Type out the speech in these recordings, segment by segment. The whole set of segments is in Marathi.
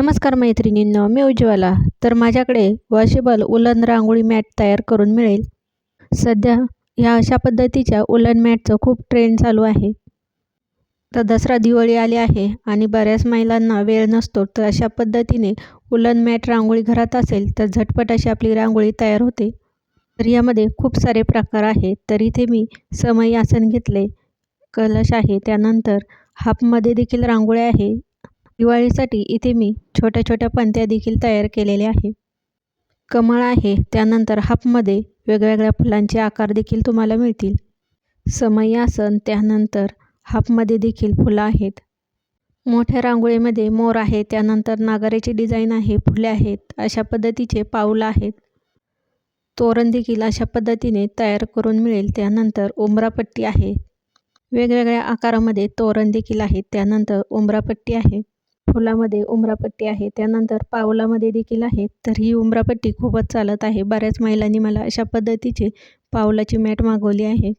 नमस्कार मैत्रिणींनो मी उज्ज्वला. तर माझ्याकडे वॉशेबल उलन रांगोळी मॅट तयार करून मिळेल. सध्या ह्या अशा पद्धतीच्या उलन मॅटचं खूप ट्रेंड चालू आहे. तर दसरा दिवाळी आली आहे आणि बऱ्याच महिलांना वेळ नसतो तर अशा पद्धतीने उलन मॅट रांगोळी घरात असेल तर झटपट अशी आपली रांगोळी तयार होते. तर यामध्ये खूप सारे प्रकार आहेत तर इथे मी समय आसन घेतले. कलश आहे त्यानंतर हाफमध्ये देखील रांगोळी आहे दिवाळीसाठी इथे मी छोट्या छोट्या पंत्या देखील तयार केलेल्या आहे कमळ आहे त्यानंतर हाफमध्ये वेगवेगळ्या फुलांचे आकार देखील तुम्हाला मिळतील. समय आसन त्यानंतर हाफमध्ये देखील फुलं आहेत. मोठ्या रांगोळीमध्ये मोर आहे त्यानंतर नागाऱ्याची डिझाईन आहे फुले आहेत अशा पद्धतीचे पाऊल आहेत. तोरण देखील अशा पद्धतीने तयार करून मिळेल त्यानंतर उंबरापट्टी आहे. वेगवेगळ्या आकारामध्ये तोरण देखील आहेत त्यानंतर उंबरापट्टी आहे. फुलामध्ये उमरापट्टी आहे. त्यानंतर पावलामध्ये देखील आहे. तर ही उमरापट्टी खूपच चालत आहे. बऱ्याच महिलांनी मला अशा पद्धतीचे पावलाची मॅट मागवली आहे.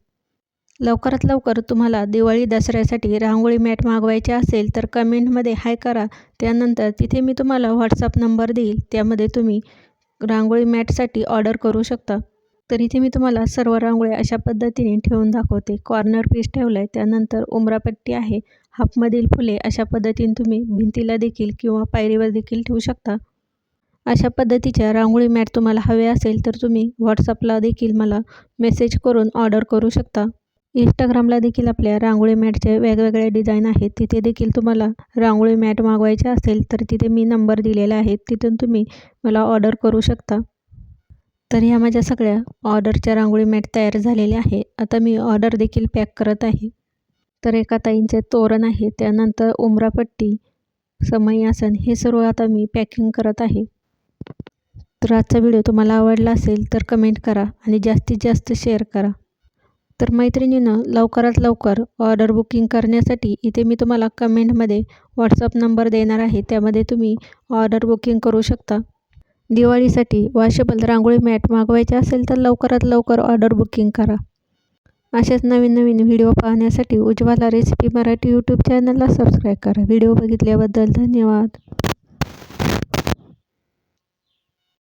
लवकरात लवकर तुम्हाला दिवाळी दसऱ्यासाठी रांगोळी मॅट मागवायची असेल तर कमेंटमध्ये हाय करा. त्यानंतर तिथे मी तुम्हाला व्हॉट्सअप नंबर देईल. त्यामध्ये तुम्ही रांगोळी मॅटसाठी ऑर्डर करू शकता. तर इथे मी तुम्हाला सर्व रांगोळ्या अशा पद्धतीने ठेवून दाखवते. कॉर्नर पीस ठेवलं आहे त्यानंतर उमरापट्टी आहे. हाफमधील फुले अशा पद्धतीने तुम्ही भिंतीला देखील किंवा पायरीवर देखील ठेवू शकता. अशा पद्धतीच्या रांगोळी मॅट तुम्हाला हवे असेल तर तुम्ही व्हॉट्सअपला देखील मला मेसेज करून ऑर्डर करू शकता. इंस्टाग्रामला देखील आपल्या रांगोळी मॅटचे वेगवेगळे डिझाईन आहेत. तिथे देखील तुम्हाला रांगोळी मॅट मागवायचे असेल तर तिथे मी नंबर दिलेला आहे. तिथून तुम्ही मला ऑर्डर करू शकता. तर ह्या माझ्या सगळ्या ऑर्डरच्या रांगोळी मॅट तयार झालेल्या आहे आता मी ऑर्डर देखील पॅक करत आहे. तर एका ताईंचे तोरण आहे त्यानंतर उमरापट्टी समयासन हे सर्व आता मी पॅकिंग करत आहे. तर आजचा व्हिडिओ तुम्हाला आवडला असेल तर कमेंट करा आणि जास्तीत जास्त शेअर करा. तर मैत्रिणीनं लवकरात लवकर ऑर्डर बुकिंग करण्यासाठी इथे मी तुम्हाला कमेंटमध्ये व्हॉट्सअप नंबर देणार आहे. त्यामध्ये तुम्ही ऑर्डर बुकिंग करू शकता. दिवाळीसाठी वॉशेबल रांगोळी मॅट मागवायचे असेल तर लवकरात लवकर ऑर्डर बुकिंग करा. असेच नवीन नवीन व्हिडिओ पाहण्यासाठी उज्ज्वला रेसिपी मराठी यूट्यूब चॅनलला सबस्क्राईब करा. व्हिडिओ बघितल्याबद्दल धन्यवाद.